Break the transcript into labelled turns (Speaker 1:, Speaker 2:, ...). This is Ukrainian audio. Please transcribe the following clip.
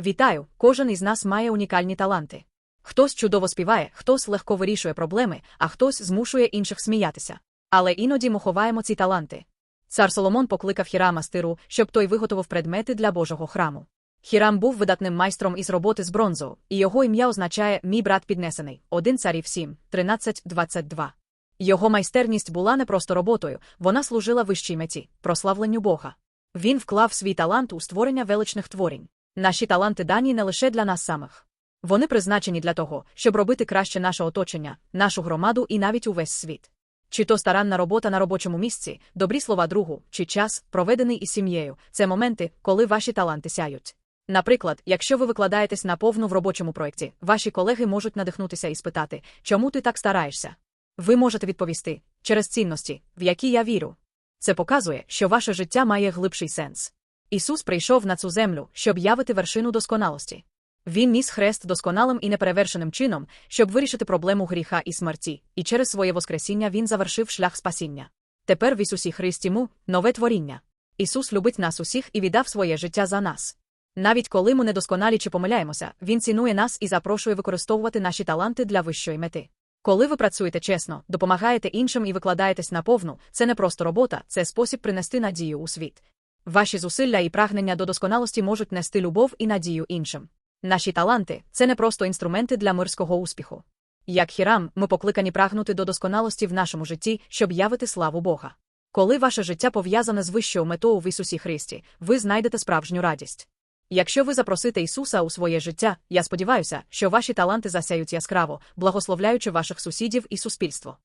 Speaker 1: Вітаю! Кожен із нас має унікальні таланти. Хтось чудово співає, хтось легко вирішує проблеми, а хтось змушує інших сміятися. Але іноді ми ховаємо ці таланти. Цар Соломон покликав Хірама з щоб той виготовив предмети для Божого храму. Хірам був видатним майстром із роботи з бронзою, і його ім'я означає Мій брат піднесений 1 царів 7, 13, 22. Його майстерність була не просто роботою, вона служила вищій меті, прославленню Бога. Він вклав свій талант у створення величних творінь. Наші таланти дані не лише для нас самих. Вони призначені для того, щоб робити краще наше оточення, нашу громаду і навіть увесь світ. Чи то старанна робота на робочому місці, добрі слова другу, чи час, проведений із сім'єю, це моменти, коли ваші таланти сяють. Наприклад, якщо ви викладаєтесь наповну в робочому проєкті, ваші колеги можуть надихнутися і спитати, чому ти так стараєшся? Ви можете відповісти через цінності, в які я вірю. Це показує, що ваше життя має глибший сенс. Ісус прийшов на цю землю, щоб явити вершину досконалості. Він ніс хрест досконалим і неперевершеним чином, щоб вирішити проблему гріха і смерті, і через своє Воскресіння Він завершив шлях спасіння. Тепер в Ісусі Христі му нове творіння. Ісус любить нас усіх і віддав своє життя за нас. Навіть коли ми недосконалі чи помиляємося, Він цінує нас і запрошує використовувати наші таланти для вищої мети. Коли ви працюєте чесно, допомагаєте іншим і викладаєтесь наповну, це не просто робота, це спосіб принести надію у світ. Ваші зусилля і прагнення до досконалості можуть нести любов і надію іншим. Наші таланти це не просто інструменти для мирського успіху. Як хірам, ми покликані прагнути до досконалості в нашому житті, щоб явити славу Бога. Коли ваше життя пов'язане з вищою метою в Ісусі Христі, ви знайдете справжню радість. Якщо ви запросите Ісуса у своє життя, я сподіваюся, що ваші таланти засяють яскраво, благословляючи ваших сусідів і суспільство.